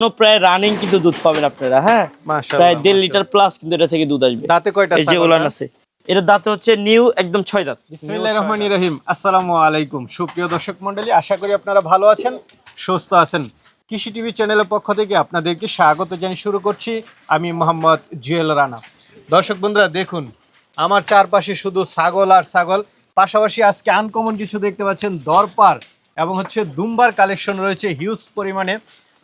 প্রায় রানিং কিন্তু দুধ পাবেন আপনারা হ্যাঁ? প্রায় দেড় লিটার প্লাস কিন্তু এটা থেকে দুধ আসবে। দাঁতে কয়টা এই যে ওলান আছে এটা দাঁতে হচ্ছে নিউ একদম ছয় দাঁত। বিসমিল্লাহির রহমানির রহিম আসসালামু আলাইকুম। সুপ্রিয় দর্শক মণ্ডলী আশা করি আপনারা ভালো আছেন সুস্থ আছেন। কৃষি টিভি চ্যানেলের পক্ষ থেকে আপনাদেরকে স্বাগত জানিয়ে শুরু করছি আমি মোহাম্মদ জুয়েল রানা। দর্শক বন্ধুরা দেখুন আমার চারপাশে শুধু ছাগল আর ছাগল পাশাপাশি আজকে আনকমন কিছু দেখতে পাচ্ছেন দরপার এবং হচ্ছে দুম্বার কালেকশন রয়েছে হিউজ পরিমাণে।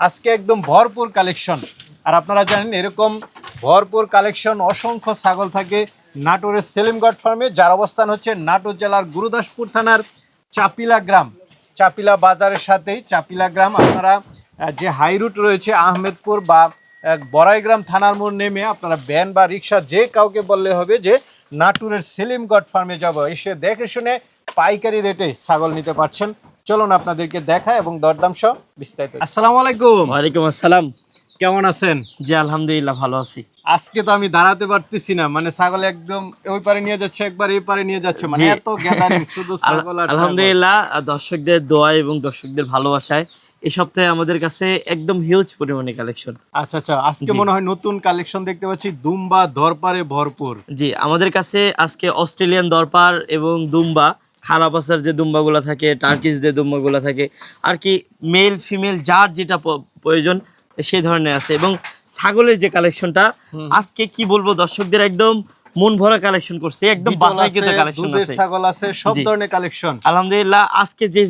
আজকে একদম ভরপুর কালেকশন। আর আপনারা জানেন এরকম ভরপুর কালেকশন অসংখ্য ছাগল থাকে নাটোরের সেলিমগড় ফার্মে, যার অবস্থান হচ্ছে নাটোর জেলার গুরুদাসপুর থানার চাপিলা গ্রাম। চাপিলা বাজারের সাথেই চাপিলা গ্রাম, আপনারা যে হাই রুট রয়েছে আহমেদপুর বা বড়াইগ্রাম থানার মোড় নেমে আপনারা ভ্যান বা রিক্সা যে কাউকে বললে হবে যে নাটোরের সেলিমগড় ফার্মে যাব। এসে দেখে শুনে পাইকারি রেটে ছাগল নিতে পারছেন। চলুন আপনাদেরকে দেখা এবং দরদাম সহ বিস্তারিত আসসালামু আলাইকুম। ওয়ালাইকুম আসসালাম। কেমন আছেন? জি আলহামদুলিল্লাহ ভালো আছি। আজকে তো আমি দাঁড়াতে পারতেছি না মানে ছাগল একদম ওই পারে নিয়ে যাচ্ছে একবার এই পারে নিয়ে যাচ্ছে মানে এত গ্যাদারিং শুধু ছাগল আর ছাগল। আলহামদুলিল্লাহ দর্শকদের দোয়া এবং দর্শকদের ভালোবাসায় এই সপ্তাহে আমাদের কাছে একদম হিউজ পরিমাণে কালেকশন আচ্ছা আচ্ছা আজকে মনে হয় নতুন কালেকশন দেখতে পাচ্ছি দুম্বা দরপারে ভরপুর। জি আমাদের কাছে আজকে অস্ট্রেলিয়ান দরপার এবং দুম্বা খারাপ আসার যে দুম্বাগুলো থাকে টার্কিস যে দুম্বাগুলো থাকে আর কি মেল ফিমেল যার যেটা প্রয়োজন সেই ধরনের আছে। এবং ছাগলের যে কালেকশনটা আজকে কি বলব দর্শকদের একদম মন ভরা কালেকশন করছে একদম বাসাইকৃত আছে, কালেকশন দুধের আছে। ছাগল আছে সব ধরনের কালেকশন আলহামদুলিল্লাহ আজকে যে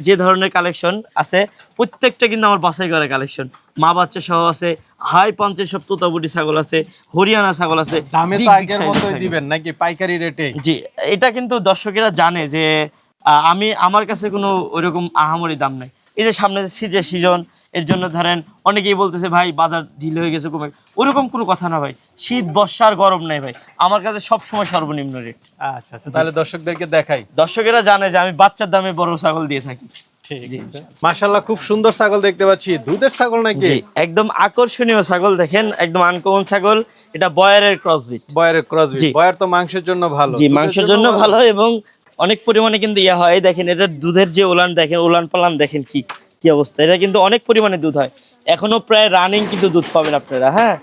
যে- ধরনের কালেকশন আছে প্রত্যেকটা কিন্তু আমার বাছাই করা কালেকশন মা বাচ্চা সহ আছে হাই পাঞ্চের সব তোতাবুটি ছাগল আছে হরিয়ানা ছাগল আছে দামে তো আগের মতোই দিবেন নাকি পাইকারি রেটে? জি এটা কিন্তু দর্শকেরা জানে যে আমি আমার কাছে কোনো ওইরকম আহামরি দাম নাই। এই যে সামনে সিজে সিজন এর জন্য ধরেন অনেকেই বলতেছে ভাই বাজার ঢিল হয়ে গেছে কমে ওরকম কোনো কথা না ভাই। শীত বর্ষা আর গরম নাই ভাই। আমার কাছে সব সময় সর্বনিম্ন রেট আচ্ছা আচ্ছা তাহলে দর্শকদেরকে দেখাই। দর্শকেরা জানে যে আমি বাচ্চার দামে বড় ছাগল দিয়ে থাকি। মাশাআল্লাহ খুব সুন্দর ছাগল দেখতে পাচ্ছি। দুধের ছাগল নাকি? একদম আকর্ষণীয় ছাগল দেখেন একদম আনকমন ছাগল। এটা বয়ারের ক্রসবিট বয়ের ক্রস জি। বয়ের তো মাংসের জন্য ভালো। জি মাংসের জন্য ভালো। এবং অনেক পরিমাণে কিন্তু ইয়া হয়। দেখেন এটা দুধের যে ওলান দেখেন ওলান পালান দেখেন কি কি অবস্থা? এটা কিন্তু অনেক পরিমাণে দুধ হয়। এখনও প্রায় রানিং কিন্তু দুধ পাবেন আপনারা হ্যাঁ?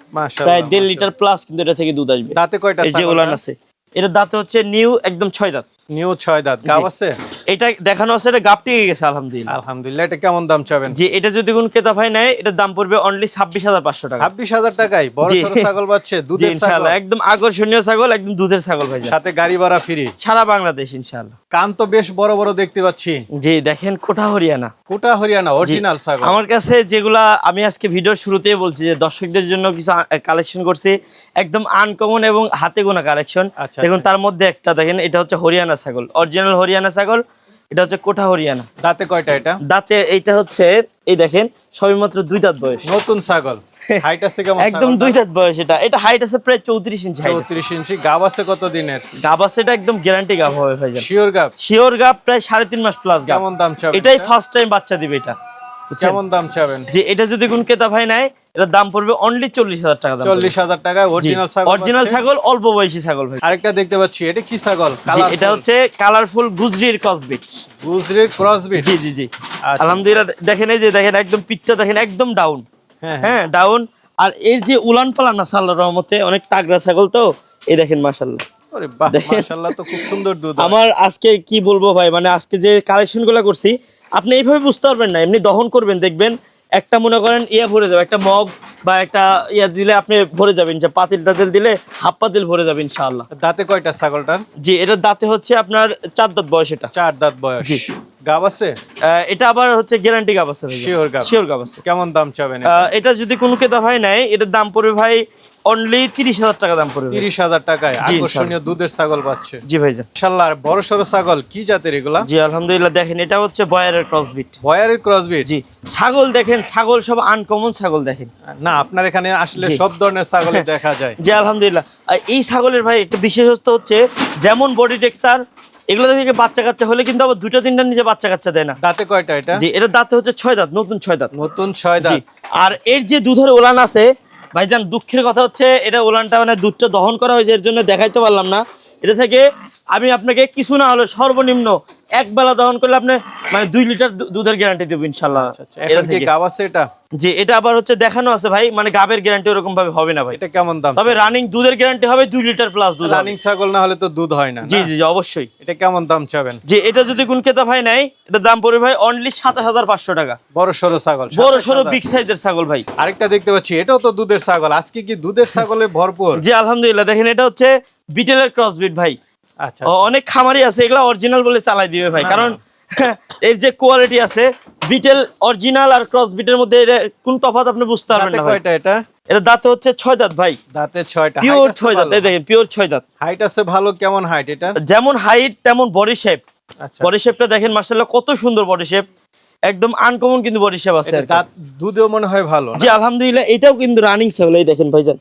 প্রায় দেড় লিটার প্লাস কিন্তু এটা থেকে দুধ আসবে। দাঁতে কয়টা এই যে ওলান আছে। এটা দাঁতে হচ্ছে নিউ একদম ছয় দাঁত। নিউ ছয় দাঁত গাব আছে? এটা দেখানো আছে এটা গেছে আলহামদুলিল্লাহ। আলহামদুলিল্লাহ এটা কেমন দাম চাবেন? যে এটা যদি কোন কেতা ভাই নেয় এটার দাম পড়বে অনলি ছাব্বিশ হাজার পাঁচশো টাকা। ছাব্বিশ হাজার টাকায় বড় জি। ছাগল পাচ্ছে দুধের ইনশাআল্লাহ একদম আকর্ষণীয় ছাগল একদম দুধের ছাগল ভাই সাথে গাড়ি ভাড়া ফ্রি। সারা বাংলাদেশ ইনশাআল্লাহ। কান তো বেশ বড় বড় দেখতে পাচ্ছি। জি দেখেন কোঠা হরিয়ানা। কোটা হরিয়ানা অরিজিনাল ছাগল। আমার কাছে যেগুলা আমি আজকে ভিডিওর শুরুতেই বলছি যে দর্শকদের জন্য কিছু কালেকশন করছি। একদম আনকমন এবং হাতে গোনা কালেকশন আচ্ছা, দেখুন তার মধ্যে একটা দেখেন এটা হচ্ছে হরিয়ানা ছাগল অরিজিনাল হরিয়ানা ছাগল এটা হচ্ছে কোঠা হরিয়ানা। দাঁতে কয়টা এটা? দাঁতে এইটা হচ্ছে এই দেখেন সবেমাত্র দুই দাঁত বয়স। নতুন ছাগল। হাইট আছে কেমন একদম দুই দাঁত বয়স এটা। এটা হাইট আছে প্রায় চৌত্রিশ ইঞ্চি হাইট চৌত্রিশ ইঞ্চি গাব আছে কত দিনের? গাব আছে এটা একদম গ্যারান্টি গাব হবে ভাইজান। শিওর গাব? শিওর গাব প্রায় সাড়ে তিন মাস প্লাস গাব। কেমন দাম চাবেন এটাই ফার্স্ট টাইম বাচ্চা দিবে এটা। কেমন দাম চাবেন? যে এটা যদি কোন কেতা ভাই নেয় এটার দাম পড়বে অনলি চল্লিশ হাজার টাকা চল্লিশ হাজার টাকা অরিজিনাল ছাগল অরিজিনাল ছাগল অল্প বয়সী ছাগল ভাই। আরেকটা দেখতে পাচ্ছি এটা কি ছাগল? এটা হচ্ছে কালারফুল গুজরির ক্রসবিট গুজরির ক্রস বিট জি জি জি। আচ্ছা। আলহামদুলিল্লাহ দেখেন এই যে দেখেন একদম পিকটা দেখেন একদম ডাউন হ্যাঁ হ্যাঁ। হ্যাঁ ডাউন আর এর যে উলান পালান না সাল্লার রহমতে অনেক তাগড়া ছাগল তো এই দেখেন মাশাল্লাহ আমার আজকে কি বলব ভাই মানে আজকে যে কালেকশনগুলো করছি আপনি এইভাবে বুঝতে পারবেন না এমনি দহন করবেন দেখবেন একটা মনে করেন ইয়ে ভরে যাবে একটা মগ বা একটা ইয়া দিলে আপনি ভরে যাবেন যে পাতিল টাতিল দিলে হাফ পাতিল ভরে যাবে ইনশাআল্লাহ। দাঁতে কয়টা ছাগলটার? জি এটা দাঁতে হচ্ছে আপনার চার দাঁত বয়স এটা। চার দাঁত বয়স। জি। গাব আছে? আহ, এটা আবার হচ্ছে গ্যারান্টি গাব আছে Sure গাব। শিওর গাব আছে। কেমন দাম চাবেন আহ, এটা যদি কোনো কেতা হয় নাই এটার দাম পড়বে ভাই অনলি তিরিশ হাজার টাকা দাম পড়বে। তিরিশ হাজার টাকায় আকর্ষণীয় দুধের ছাগল পাচ্ছে। জি ভাইজান। ইনশাল্লাহ বড় সড়ো ছাগল কি জাতের এগুলা? জি আলহামদুলিল্লাহ দেখেন এটা হচ্ছে বয়ারের ক্রসবিট বয়ারের ক্রসবিট জি ছাগল দেখেন ছাগল সব আনকমন ছাগল দেখেন। না আপনার এখানে আসলে সব ধরনের ছাগলই দেখা যায়। জি আলহামদুলিল্লাহ। এই ছাগলের ভাই একটা বিশেষত্ব হচ্ছে যেমন বডি টেক্সচার এগুলো থেকে বাচ্চা কাচ্চা হলে কিন্তু আবার দুটো তিনটা নিচে বাচ্চা কাচ্চা দেয় না। দাঁতে কয়টা এটা? জি এটা দাঁতে হচ্ছে ছয় দাঁত নতুন ছয় দাঁত। নতুন ছয় দাঁত। আর এর যে দুধের ওলান আছে ভাইজান, দুঃখের কথা হচ্ছে, এটা ওলানটা মানে দুধটা দহন করা হয়েছে, এর জন্য দেখাইতে পারলাম না। এটা থেকে আমি আপনাকে কিছু না হলে সর্বনিম্ন এক বেলা দহন করলে আপনি মানে দুই লিটার দুধের গ্যারান্টি দেবো ইনশাল্লাহ আচ্ছা আচ্ছা। এটা জি এটা আবার হচ্ছে দেখানো আছে ভাই মানে গাবের গ্যারান্টি ওরকম ভাবে হবে না ভাই। এটা কেমন দাম তবে রানিং দুধের গ্যারান্টি হবে দুই লিটার প্লাস দুধ রানিং ছাগল না হলে তো দুধ হয় না জি জি জি, অবশ্যই। এটা কেমন দাম চাবেন? যে এটা যদি কোন ক্রেতা ভাই নাই এটা দাম পড়বে ভাই অনলি সাতাশ হাজার পাঁচশো টাকা। বড় সরো ছাগল বড় 27,000 সড়ো বিগ সাইজের ছাগল ভাই। আরেকটা দেখতে পাচ্ছি এটাও তো দুধের ছাগল। আজকে কি দুধের ছাগলে ভরপুর? জি আলহামদুলিল্লাহ দেখেন এটা হচ্ছে বিটেলের ক্রস বিট ভাই। আচ্ছা অনেক খামারি আছে এগুলো অরিজিনাল বলে চালাই দিবে ভাই। হ্যাঁ, কারণ এর যে কোয়ালিটি আছে বিটেল অরিজিনাল আর ক্রস বিটের মধ্যে কোন তফাৎ আপনি বুঝতে পারবেন না কয়টা এটা? এটা দাঁতে হচ্ছে ছয় দাঁত ভাই। দাঁতে ছয়টা। পিওর ছয় দাঁত। এই দেখেন পিওর ছয় দাঁত। হাইট আছে ভালো কেমন হাইট এটা? যেমন হাইট তেমন বডি শেপ আচ্ছা। বডি শেপটা দেখেন মার্শাল্লাহ কত সুন্দর বডি শেপ একদম আনকমন কিন্তু বডি শেপ আছে দাঁত দুধেও মনে হয় ভালো? জি আলহামদুলিল্লাহ এটাও কিন্তু রানিং ছাগল এই দেখেন ভাইজান।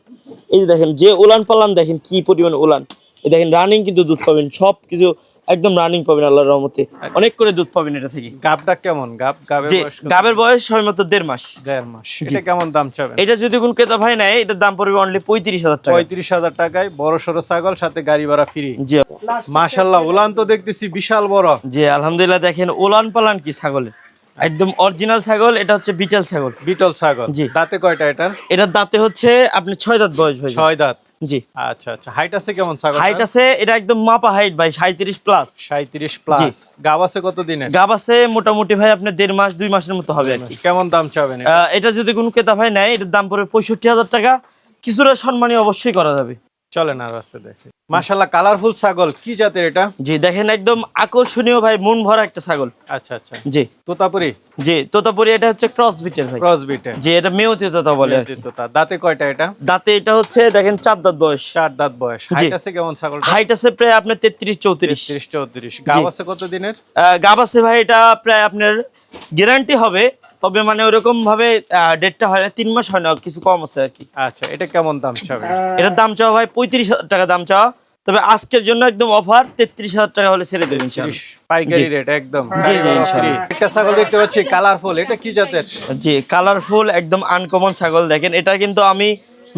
এই যে দেখেন যে উলান পালান দেখেন কি পরিমাণ উলান। এই দেখেন রানিং কিন্তু দুধ পাবেন সব কিছু একদম রানিং পাবেন আল্লাহর রহমতে। অনেক করে দুধ পাবেন এটা থেকে। গাবটা কেমন? গাব গাবের বয়স কত? গাবের বয়স সবে মাত্র দেড় মাস। দেড় মাস। এটা কেমন দাম চাবেন? এটা যদি কোন ক্রেতা ভাই নেয় এটার দাম পড়বে অনলি পঁয়ত্রিশ হাজার টাকা। পঁয়ত্রিশ হাজার টাকায় বড় সড়ো ছাগল সাথে গাড়ি ভাড়া ফ্রি জি। মাশাল্লাহ উলান তো দেখতেছি বিশাল বড়। জি আলহামদুলিল্লাহ দেখেন উলান পালান কি ছাগলের? একদম অরিজিনাল ছাগল এটা হচ্ছে বিটল ছাগল। বিটল ছাগল। জি। দাঁতে কয়টা এটা এটার দাঁতে হচ্ছে আপনি ছয় দাঁত বয়স ভাই ছয় দাঁত? জি। আচ্ছা আচ্ছা। হাইট আছে কেমন ছাগল হাইট আছে এটা একদম মাপা হাইট ভাই সাঁত্রিশ প্লাস সাঁত্রিশ প্লাস গাব আছে কত দিনের? গাব আছে মোটামুটি ভাই আপনার দেড় মাস দুই মাসের মতো হবে আর কেমন দাম চাবেন এটা? যদি কোনো ক্রেতা ভাই নেয় এটার দাম পড়বে পঁয়ষট্টি হাজার টাকা। কিছুটা সম্মানী অবশ্যই করা যাবে। চলেন আর আছে দেখে। মাশাল্লাহ কালারফুল ছাগল কি জাতের এটা? জি দেখেন একদম আকর্ষণীয় ভাই মন ভরা একটা ছাগল। আচ্ছা আচ্ছা। জি। তোতাপুরি? জি তোতাপুরি এটা হচ্ছে ক্রস বিটের ভাই ক্রস বিটে যে এটা মেয়তি তোতা বলে। তোতা। দাঁতে কয়টা এটা? দাঁতে এটা হচ্ছে দেখেন চার দাঁত বয়স। চার দাঁত বয়স। হাইট আছে কেমন ছাগল হাইট আছে প্রায় আপনার তেত্রিশ চৌত্রিশ। তিরিশ চৌত্রিশ। গাব আছে কত দিনের গাব আছে ভাই এটা প্রায় আপনার গ্যারান্টি হবে তবে মানে ওরকম ভাবে ডেটটা হয় না তিন মাস হয় না কিছু কম আছে আর কি। আচ্ছা এটা কেমন দাম চাবেন এটার দাম চাওয়া ভাই পঁয়ত্রিশ হাজার টাকা দাম চাওয়া। তবে আজকের জন্য একদম অফার তেত্রিশ হাজার টাকা হলে ছেড়ে দেবেন পাইকারি রেট একদম। জি, জি, একটা ছাগল দেখতে পাচ্ছি কালারফুল এটা কি জাতের? জি কালারফুল একদম আনকমন ছাগল দেখেন। এটা কিন্তু আমি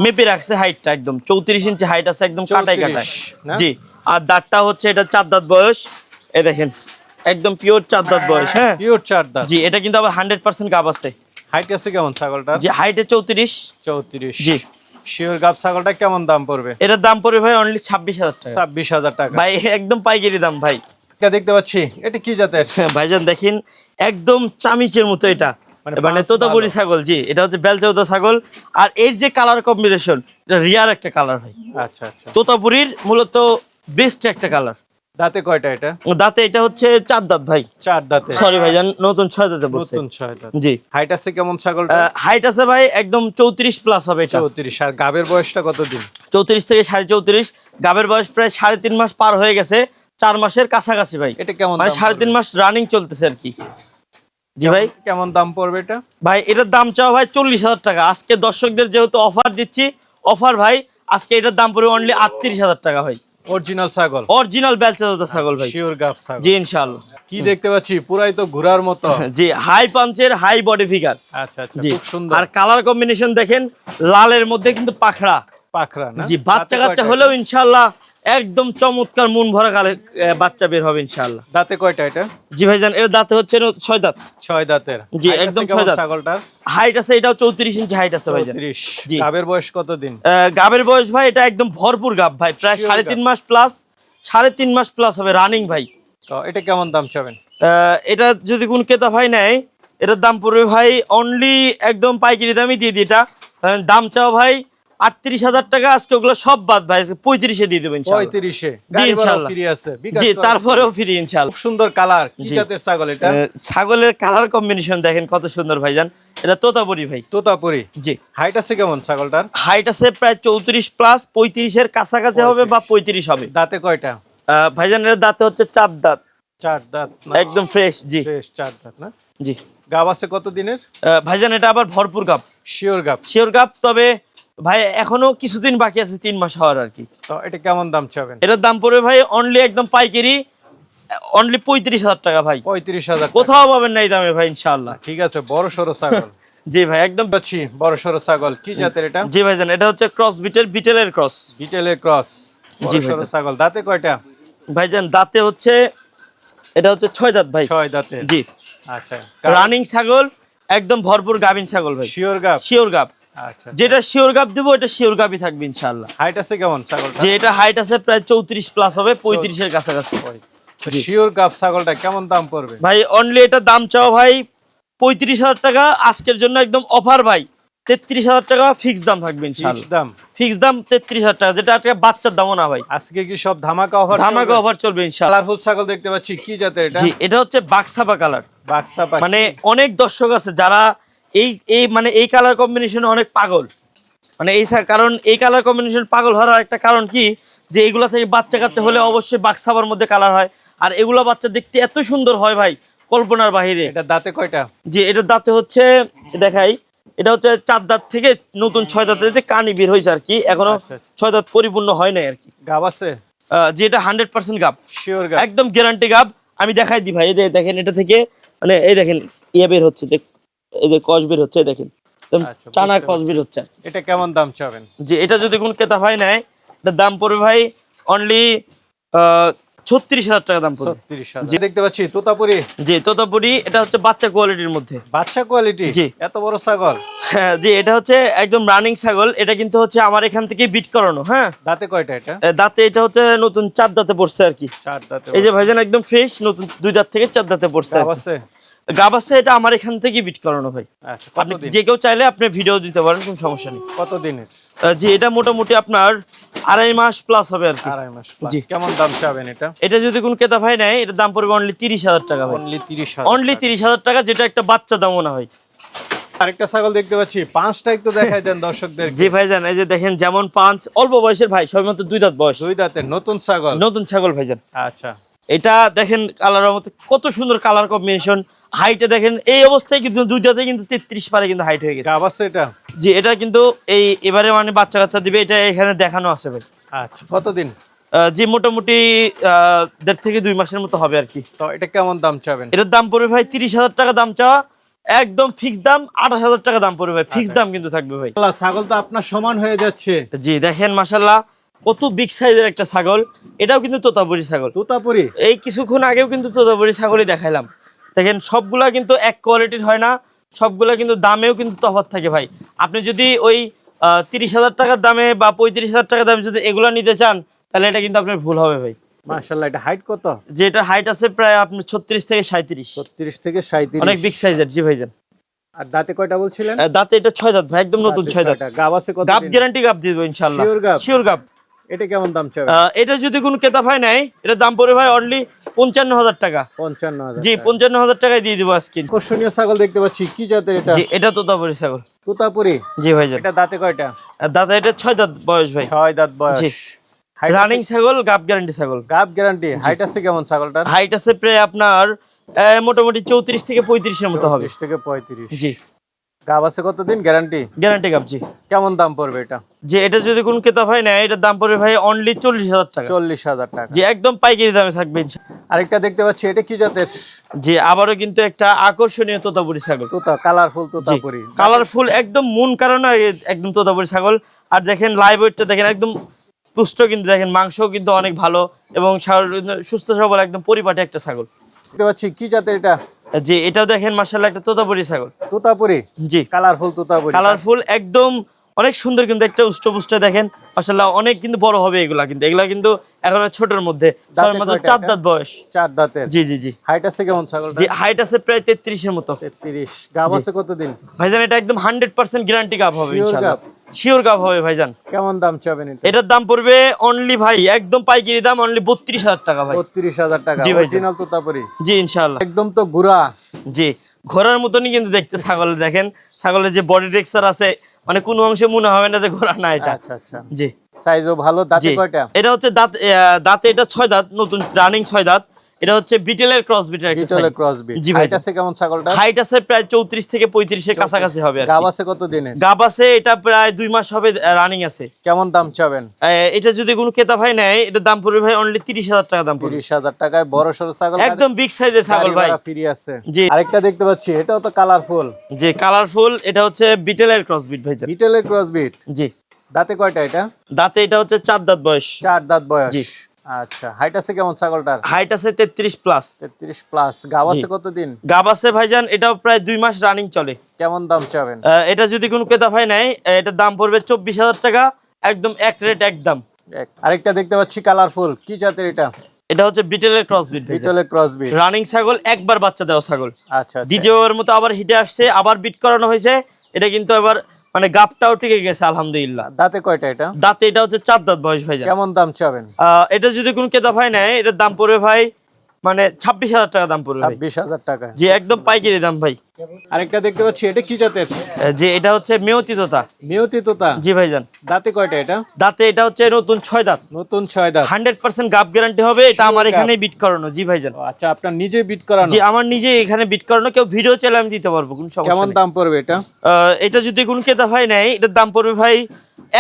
মেপে রাখছি হাইটটা একদম। চৌত্রিশ ইঞ্চি হাইট আছে একদম কাটাই 34 কাটায়। না? জি আর দাঁতটা হচ্ছে এটা চার দাঁত বয়স। এ দেখেন একদম পিওর চার দাঁত বয়স হ্যাঁ? পিওর চার দাঁত। জি এটা কিন্তু আবার হান্ড্রেড পার্সেন্ট গাব আছে। হাইট আছে কেমন ছাগলটা যে হাইটে চৌত্রিশ। চৌত্রিশ। জি। শিওর গাব ছাগলটা কেমন দাম পড়বে? এটার দাম পড়বে ভাই অনলি ছাব্বিশ হাজার টাকা। ছাব্বিশ হাজার টাকা। ভাই একদম পাইকারি দাম ভাই। এটা দেখতে পাচ্ছি এটা কি জাতের? ভাইজান দেখেন একদম চামিচের মতো এটা। মানে মানে তোতাপুরি ছাগল জি এটা হচ্ছে বেলচৌদা ছাগল। আর এর যে কালার কম্বিনেশন এটা রিয়ার একটা কালার ভাই। আচ্ছা আচ্ছা। তোতাপুরির মূলত বেস্ট একটা কালার দাঁতে কয়টা এটা? দাঁতে এটা হচ্ছে চার দাঁত ভাই। চার দাঁতে। সরি ভাইজান নতুন ছয় দাঁতে বলছে নতুন ছয় দাঁত। জি। হাইট আছে কেমন ছাগলটা হাইট আছে ভাই একদম চৌত্রিশ প্লাস হবে এটা। চৌত্রিশ। আর গাবের বয়সটা কতদিন? চৌত্রিশ থেকে সাড়ে চৌত্রিশ। গাবের বয়স প্রায় সাড়ে তিন মাস পার হয়ে গেছে। চার মাসের কাছাকাছি ভাই। এটা কেমন মানে দাম সাড়ে তিন পড়বে? মাস রানিং চলতেছে আর কি। জি ভাই। কেমন দাম পড়বে এটা? ভাই এটার দাম চাওয়া ভাই চল্লিশ হাজার টাকা। আজকে দর্শকদের যেহেতু অফার দিচ্ছি অফার ভাই আজকে এটার দাম পড়বে অনলি আটত্রিশ হাজার টাকা ভাই। অরিজিনাল ছাগল। অরিজিনাল বেলচা ছাগল ভাই। শিওর গাব ছাগল। জি ইনশাল্লাহ কি দেখতে পাচ্ছি? পুরাই তো ঘোরার মতো। জি হাই পাঞ্চের হাই বডি ফিগার আচ্ছা আচ্ছা খুব সুন্দর। আর কালার কম্বিনেশন দেখেন লালের মধ্যে কিন্তু পাখড়া। পাখরা না? জি বাচ্চা কাচ্চা হলেও ইনশাল্লাহ একদম চমৎকার মন ভরা কালে বাচ্চা বের হবে ইনশাল্লাহ? দাঁতে কয়টা এটা? জি ভাই ভাইজান এর দাঁতে হচ্ছে ছয় দাঁত। ছয় দাঁতের। জি, একদম ছয় দাঁত। ছাগলটার? হাইট আছে এটাও চৌত্রিশ ইঞ্চি হাইট আছে ভাইজান। জি। গাবের বয়স কতদিন? গাবের বয়স ভাই এটা একদম ভরপুর গাব ভাই প্রায় সাড়ে তিন মাস প্লাস সাড়ে তিন মাস প্লাস হবে রানিং ভাই। তো এটা কেমন দাম চাবেন? আহ, এটা যদি কোন ক্রেতা ভাই নেয় এটার দাম পড়বে ভাই অনলি একদম পাইকারি দামই দিয়ে দিই এটা। দাম চাও ভাই আটত্রিশ হাজার টাকা আজকে ওগুলো সব বাদ ভাই পঁয়ত্রিশে দিয়ে দেবেন পঁয়ত্রিশে গাড়ি ভাড়া ইনশাআল্লাহ। ফ্রি আছে বিকাশ জি তারপরেও ফ্রি ইনশাল্লাহ। সুন্দর কালার কি জি। জাতের ছাগল এটা? ছাগলের কালার কম্বিনেশন দেখেন কত সুন্দর ভাইজান। এটা তোতাপুরি ভাই। তোতাপুরি? জি। হাইট আছে কেমন ছাগলটার? হাইট আছে প্রায় চৌত্রিশ প্লাস পঁয়ত্রিশের কাছাকাছি হবে বা পঁয়ত্রিশ। হবে। দাঁতে কয়টা? আহ, ভাইজানের দাঁতে হচ্ছে চার দাঁত। চার দাঁত একদম ফ্রেশ জি। ফ্রেশ চার দাঁত না? জি। গাব আছে কত দিনের ভাইজান এটা আবার ভরপুর কাপ শিওর গাব। শিওর কাপ তবে ভাই এখনও কিছুদিন বাকি আছে তিন মাস হওয়ার আর কি। তো এটা কেমন দাম চাবেন? এটার দাম পড়বে ভাই অনলি একদম পাইকারি অনলি পঁয়ত্রিশ হাজার টাকা ভাই। পঁয়ত্রিশ হাজার কোথাও পাবেন না এই দামে ভাই ইনশাল্লাহ ঠিক আছে বড় সড়ো ছাগল। জি ভাই একদম পাচ্ছি বড় সড়ো ছাগল কি জাতের এটা? জি ভাইজান এটা হচ্ছে ক্রস বিটেল বিটেলের ক্রস বিটেলের ক্রস জি সড়ো। ছাগল। দাঁতে কয়টা? ভাইজান দাঁতে হচ্ছে এটা হচ্ছে ছয় দাঁত ভাই। ছয় দাঁতের জি। আচ্ছা রানিং ছাগল একদম ভরপুর গাভিন ছাগল ভাই। শিওর গাব শিওর গাব যেটা শিওর গাব দেবো এটা শিওর গাবই থাকবে ইনশাল্লাহ হাইট আছে কেমন ছাগলটা? যে এটা হাইট আছে প্রায় চৌত্রিশ প্লাস হবে পঁয়ত্রিশের কাছাকাছি। শিওর গাব ছাগলটা কেমন দাম পড়বে? ভাই অনলি এটা দাম চাও ভাই পঁয়ত্রিশ হাজার টাকা আজকের জন্য একদম অফার ভাই। তেত্রিশ হাজার টাকা ফিক্স দাম থাকবে দাম? ফিক্স দাম তেত্রিশ হাজার টাকা যেটা বাচ্চার দামও না ভাই। আজকে কি সব ধামাকা অফার ধামাকা অফার চলবে ইনশাল্লাহ কালারফুল ছাগল দেখতে পাচ্ছি কি জাতের এটা? এটা হচ্ছে বাক্সাবা কালার মানে অনেক দর্শক আছে যারা এই এই মানে এই কালার কম্বিনেশন অনেক পাগল। মানে এই কারণ এই কালার কম্বিনেশন পাগল হওয়ার একটা কারণ কি? যে এগুলা থেকে বাচ্চা কাচ্চা হলে অবশ্যই বাক্সাবার মধ্যে কালার হয়। আর এগুলা বাচ্চা দেখতে এত সুন্দর হয় ভাই কল্পনার বাহিরে। এটা দাঁতে কয়টা? যে এটা দাঁতে হচ্ছে দেখাই এটা হচ্ছে চার দাঁত থেকে নতুন ছয় দাঁতে যে কানি বের হয়েছে আর কি এখনও আচ্ছা, আচ্ছা। ছয় দাঁত পরিপূর্ণ হয় নাই আর কি। গাব আছে? যে এটা হান্ড্রেড পার্সেন্ট গাপ শিওর গাব। একদম গ্যারান্টি গাব। আমি দেখাই দিই ভাই এই যে দেখেন এটা থেকে মানে এই দেখেন ইয়ে বের হচ্ছে দেখ- এই যে কস বের হচ্ছে দেখেন। আচ্ছা, টানা কস বের হচ্ছে। এটা কেমন দাম চাবেন? যে এটা যদি কোন ক্রেতা ভাই নেয় এটার দাম পড়বে ভাই অনলি ছত্রিশ হাজার টাকা দাম পড়বে। দেখতে পাচ্ছি তোতাপুরি। জি তোতাপুরি এটা হচ্ছে বাচ্চা কোয়ালিটির মধ্যে। বাচ্চা কোয়ালিটি? জি। এত বড় ছাগল? হ্যাঁ জি এটা হচ্ছে একদম রানিং ছাগল। এটা কিন্তু হচ্ছে আমার এখান থেকে বিট করানো হ্যাঁ? দাঁতে কয়টা এটা? দাঁতে এটা হচ্ছে নতুন চার দাঁতে পড়ছে আর কি। চার দাঁতে এই যে ভাইজান একদম ফ্রেশ নতুন দুই দাঁত থেকে চার দাঁতে পড়ছে। আছে? আছে এটা আমার এখান থেকে বিট করানো ভাই আচ্ছা আপনি যে কেউ চাইলে আপনি ভিডিও দিতে পারেন কোনো সমস্যা নেই। কত দিনের? জি এটা মোটামুটি আপনার আড়াই মাস প্লাস হবে আর কি। আড়াই মাস জি। কেমন দাম চাবেন এটা? এটা যদি কোন ক্রেতা ভাই নেয় এটার দাম পড়বে অনলি তিরিশ হাজার টাকা অনলি তিরিশ অনলি তিরিশ হাজার টাকা যেটা একটা বাচ্চা দামও না হয়। আরেকটা ছাগল দেখতে পাচ্ছি। পাঁচটা একটু দেখাই দেন দর্শকদের। জি ভাইজান এই যে দেখেন যেমন পাঁচ অল্প বয়সের ভাই সবেমাত্র দুই দাঁত বয়স। দুই দাঁতের নতুন ছাগল। নতুন ছাগল ভাইজান আচ্ছা। এটা দেখেন কালারের মতো কত সুন্দর কালার কম্বিনেশন হাইটে দেখেন এই অবস্থায় কিন্তু দুইটাতে কিন্তু তেত্রিশ পারে কিন্তু হাইট হয়ে গেছে। আছে এটা? জি এটা কিন্তু এই এবারে মানে বাচ্চা কাচ্চা দিবে এটা এখানে দেখানো আছে ভাই। আচ্ছা কতদিন? আহ, জি মোটামুটি দেড় থেকে দুই মাসের মতো হবে আর কি। তো এটা কেমন দাম চাবেন? এটার দাম পড়বে ভাই তিরিশ হাজার টাকা দাম চাওয়া। একদম ফিক্স দাম আঠাশ হাজার টাকা দাম পড়বে ভাই। ফিক্স দাম কিন্তু থাকবে ভাই। ছাগল তো আপনার সমান হয়ে যাচ্ছে। জি দেখেন মাসাল্লাহ কত বিগ সাইজের একটা ছাগল। এটাও কিন্তু তোতাপুরি ছাগল। তোতাপুরি? এই কিছুক্ষণ আগেও কিন্তু তোতাপুরি ছাগলই দেখাইলাম। দেখেন সবগুলা কিন্তু এক কোয়ালিটির হয় না সবগুলা কিন্তু দামেও কিন্তু তফাৎ থাকে ভাই। আপনি যদি ওই তিরিশ হাজার টাকার দামে বা পঁয়ত্রিশ হাজার টাকার দামে যদি এগুলো নিতে চান তাহলে এটা কিন্তু আপনার ভুল হবে ভাই। এটা হাইট কত? যে এটা হাইট আছে প্রায় আপনার ছত্রিশ থেকে সাঁত্রিশ ছত্রিশ থেকে সাঁত্রিশ অনেক বিগ সাইজের জি ভাইজান। আর দাঁতে কয়টা বলছিলেন? দাঁতে এটা ছয় দাঁত ভাই একদম নতুন ছয় দাঁত। গাব আছে কত গাব গ্যারান্টি গাব দিয়ে দেবো ইনশাল্লাহ গাব? শিওর গাব। এটা কেমন দাম আহ, এটা যদি কোনো ক্রেতা ভাই নেয় এটা দাম পড়বে ভাই অনলি পঞ্চান্ন হাজার টাকা। পঞ্চান্ন জি পঞ্চান্ন হাজার টাকায় দিয়ে দিব আজকে। আকর্ষণীয় ছাগল দেখতে পাচ্ছি কি জাতের এটা? জি এটা তোতাপুরি ছাগল। তোতাপুরি? জি ভাইজান এটা দাঁতে কয়টা? দাদা এটা ছয় দাঁত বয়স ভাই। ছয় দাঁত বয়স। জি। রানিং ছাগল গাব গ্যারান্টি ছাগল। গাব গ্যারান্টি হাইট আছে কেমন ছাগলটার? হাইট আছে প্রায় আপনার মোটামুটি চৌত্রিশ থেকে পঁয়ত্রিশের মতো হবে। থেকে পঁয়ত্রিশ। জি। গাব আছে কতদিন? গ্যারান্টি গ্যারান্টি গাব জি। কেমন দাম পড়বে এটা? যে এটা যদি কোনো ক্রেতা ভাই নেয় এটার দাম পড়বে ভাই অনলি চল্লিশ হাজার টাকা। চল্লিশ হাজার টাকা। যে একদম পাইকারি দামে থাকবে আরেকটা দেখতে পাচ্ছি এটা কি জাতের? যে আবারও কিন্তু একটা আকর্ষণীয় তোতাপুরি ছাগল। তোতা কালারফুল তোতাপুরি। কালারফুল একদম মন কারণে একদম তোতাপুরি ছাগল। আর দেখেন লাইভ ওয়েটটা দেখেন একদম পুষ্ট কিন্তু দেখেন মাংসও কিন্তু অনেক ভালো এবং সুস্থ সবল একদম পরিপাটি একটা ছাগল। দেখতে পাচ্ছি কি জাতের এটা? যে এটাও দেখেন মার্শাল্লাহ একটা তোতাপুরি ছাগল। তোতাপুরি? জি। কালারফুল তোতাপুরি। কালারফুল একদম অনেক সুন্দর কিন্তু একটা উষ্টপুষ্ট দেখেন। অনেক কিন্তু বড় হবে এগুলা কিন্তু। এগুলা কিন্তু এখন ছোটর মধ্যে। চার? দাঁত বয়স। চার দাঁতের? জি জি জি। হাইট আছে কেমন ছাগল যে হাইট আছে প্রায় তেত্রিশের মতো। তেত্রিশ। গাব আছে কতদিন? ভাইজান এটা একদম হান্ড্রেড পার্সেন্ট গ্যারান্টি কাপ হবে গাব? শিওর কাপ হবে ভাইজান। কেমন দাম চাবেন এটার দাম পড়বে অনলি ভাই একদম পাইকারি দাম অনলি বত্রিশ হাজার টাকা ভাই। বত্রিশ হাজার টাকা জি ভাই, জি। ইনশাল্লাহ একদম তো জি ঘোড়ার মতনই কিন্তু দেখতে ছাগল দেখেন। ছাগলের যে বডি টেক্সচার আছে মানে কোনো অংশে মনে হবে না যে ঘোড়া না এটা। আচ্ছা আচ্ছা। জি। সাইজও ভালো দাঁতে কয়টা? এটা হচ্ছে দাঁত দাঁতে এটা ছয় দাঁত নতুন রানিং ছয় দাঁত। এটা হচ্ছে বিটেলের ক্রস বিটের একটা ডিটেলে ক্রস বিট জি ভাই, আছে কেমন ছাগলটা হাইট আছে প্রায় চৌত্রিশ থেকে পঁয়ত্রিশের কাছাকাছি হবে আর গাব আছে কত দিনের? গাব আছে এটা প্রায় দুই মাস হবে রানিং আছে। কেমন দাম চাবেন? এটা যদি কোনো ক্রেতা ভাই নেয় এটা দাম পড়বে ভাই অনলি তিরিশ হাজার টাকা দাম পড়বে। তিরিশ হাজার টাকায় বড় সড়ো ছাগল একদম বিগ সাইজের ছাগল ভাই। ফ্রি আছে। জি। আরেকটা দেখতে পাচ্ছি এটাও তো কালারফুল যে কালারফুল এটা হচ্ছে বিটেলের ক্রস বিট ভাই। ডিটেলের ক্রস বিট জি। দাঁতে কয়টা এটা? দাঁতে এটা হচ্ছে চার দাঁত বয়স। চার দাঁত বয়স। জি। আচ্ছা হাইট আছে কেমন ছাগলটার? হাইট আছে তেত্রিশ প্লাস তেত্রিশ প্লাস গাব আছে কতদিন? গাব আছে ভাইজান এটাও প্রায় দুই মাস রানিং চলে। কেমন দাম চাবেন? এটা যদি কোনো ক্রেতা ভাই নেয় এটার দাম পড়বে চব্বিশ হাজার টাকা একদম এক রেট একদম আরেকটা দেখতে পাচ্ছি কালারফুল কি জাতের এটা? এটা হচ্ছে বিটেলের ক্রস বিট বিটলের ক্রস বিট রানিং ছাগল একবার বাচ্চা দেওয়া ছাগল। আচ্ছা আচ্ছা। দ্বিতীয়বার মতো আবার হিটে আসছে আবার বিট করানো হয়েছে। এটা কিন্তু এবার মানে গাপটাও টিকে গেছে আলহামদুলিল্লাহ। দাঁতে কয়টা এটা? দাঁতে এটা হচ্ছে চার দাঁত বয়স ভাই কেমন দাম চাবেন? এটা যদি কোনো কেতাব ভাই নেয় এটার দাম পড়বে ভাই মানে ছাব্বিশ হাজার টাকা দাম পড়বে ছাব্বিশ হাজার টাকা। যে একদম পাইকারি দাম ভাই। আরেকটা দেখতে পাচ্ছি এটা কি জাতের? যে এটা হচ্ছে মেয়তি তোতা। নিয়তি তোতা? জি ভাইজান। দাঁতে কয়টা এটা? দাঁতে এটা হচ্ছে নতুন ছয় দাঁত। নতুন ছয় দাঁত। হান্ড্রেড পার্সেন্ট গাপ গ্যারান্টি হবে এটা আমার এখানে বিট করানো। জি ভাইজান। আচ্ছা আপনার নিজে বিট করানো? জি আমার নিজে এখানে বিট করানো কেউ ভিডিও চাইলে আমি দিতে পারব কোন সমস্যা কেমন দাম পড়বে এটা? এটা যদি কোন ক্রেতা ভাই নেয় এটার দাম পড়বে ভাই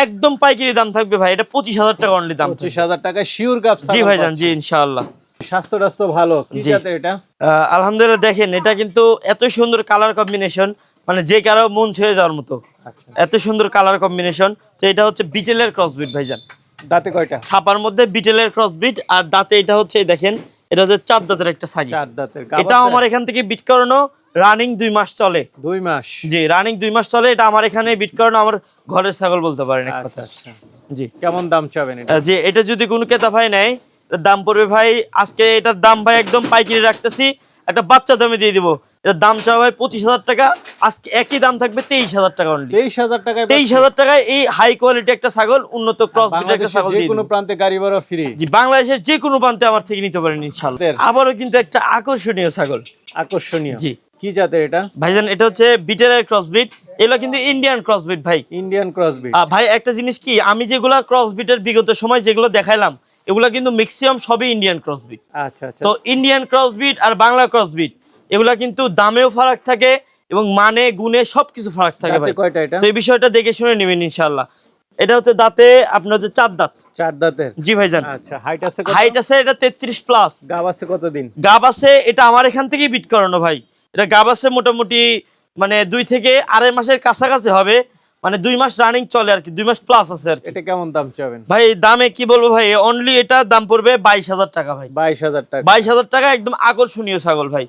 একদম পাইকারি দাম থাকবে ভাই এটা পঁচিশ হাজার টাকা অনলি দাম পঁচিশ হাজার টাকা শিওর গাপ জি ভাইজান জি ইনশাআল্লাহ। স্বাস্থ্য ভালো কি জি। জাতের এটা? আলহামদুলিল্লাহ দেখেন এটা কিন্তু এত সুন্দর কালার কম্বিনেশন মানে যে কারও মন ছুঁয়ে যাওয়ার মতো। আচ্ছা। এত সুন্দর কালার কম্বিনেশন তো এটা হচ্ছে বিটেলের ক্রসবিট ভাইজান। দাঁতে কয়টা? ছাপার মধ্যে বিটেলের ক্রসবিট আর দাঁতে এটা হচ্ছে দেখেন এটা হচ্ছে চার দাঁতের একটা সাগি। চার দাঁতের এটা আমার এখান থেকে বিট করানো রানিং দুই মাস চলে। দুই মাস। জি রানিং দুই মাস চলে এটা আমার এখানে বিট করানো আমার ঘরের ছাগল বলতে পারেন এক আচ্ছা কথা আচ্ছা। জি। কেমন দাম চাবেন এটা? যে এটা যদি কোনো কেতা ভাই নেয় এটার দাম পড়বে ভাই আজকে এটার দাম ভাই একদম পাইকারি রাখতেছি। একটা বাচ্চা দামে দিয়ে দিব। এটার দাম চাওয়া ভাই পঁচিশ হাজার টাকা আজকে একই দাম থাকবে তেইশ হাজার টাকা অনলি তেইশ হাজার টাকায় তেইশ হাজার টাকায় এই হাই কোয়ালিটি একটা ছাগল উন্নত ক্রস একটা বাংলাদেশের ছাগল যে কোনো প্রান্তে গাড়ি ভাড়া ফ্রি জি বাংলাদেশের যে কোনো প্রান্তে আমার থেকে নিতে পারেন আবারও কিন্তু একটা আকর্ষণীয় ছাগল। আকর্ষণীয়। জি। কি জাতের এটা? ভাইজান এটা হচ্ছে বিটেলের ক্রসবিট এগুলো কিন্তু ইন্ডিয়ান ক্রসবিট ভাই। ইন্ডিয়ান ক্রস বিট ভাই একটা জিনিস কি আমি যেগুলা ক্রসবিটের বিগত সময় যেগুলো দেখাইলাম এগুলা কিন্তু ম্যাক্সিমাম সবই ইন্ডিয়ান ক্রসবিট আচ্ছা আচ্ছা। তো ইন্ডিয়ান ক্রসবিট আর বাংলা ক্রসবিট এগুলা কিন্তু দামেও ফারাক থাকে এবং মানে গুণে সবকিছু ফারাক থাকে ভাই। তো এই বিষয়টা দেখে শুনে নেবেন ইনশাল্লাহ এটা হচ্ছে দাঁতে আপনার হচ্ছে চার দাঁত। চার দাঁতের? জি ভাইজান। আচ্ছা হাইট আছে কত? হাইট আছে এটা তেত্রিশ প্লাস গাব আছে কতদিন? গাব আছে এটা আমার এখান থেকেই বিট করানো ভাই। এটা গাব আছে মোটামুটি মানে দুই থেকে আড়াই মাসের কাছাকাছি হবে। মানে দুই মাস রানিং চলে আর কি দুই মাস প্লাস আছে আর এটা কেমন দাম চাবেন? ভাই দামে কি বলব ভাই অনলি এটা দাম পড়বে বাইশ হাজার টাকা ভাই। বাইশ হাজার টাকা। বাইশ হাজার টাকা একদম আকর্ষণীয় ছাগল ভাই।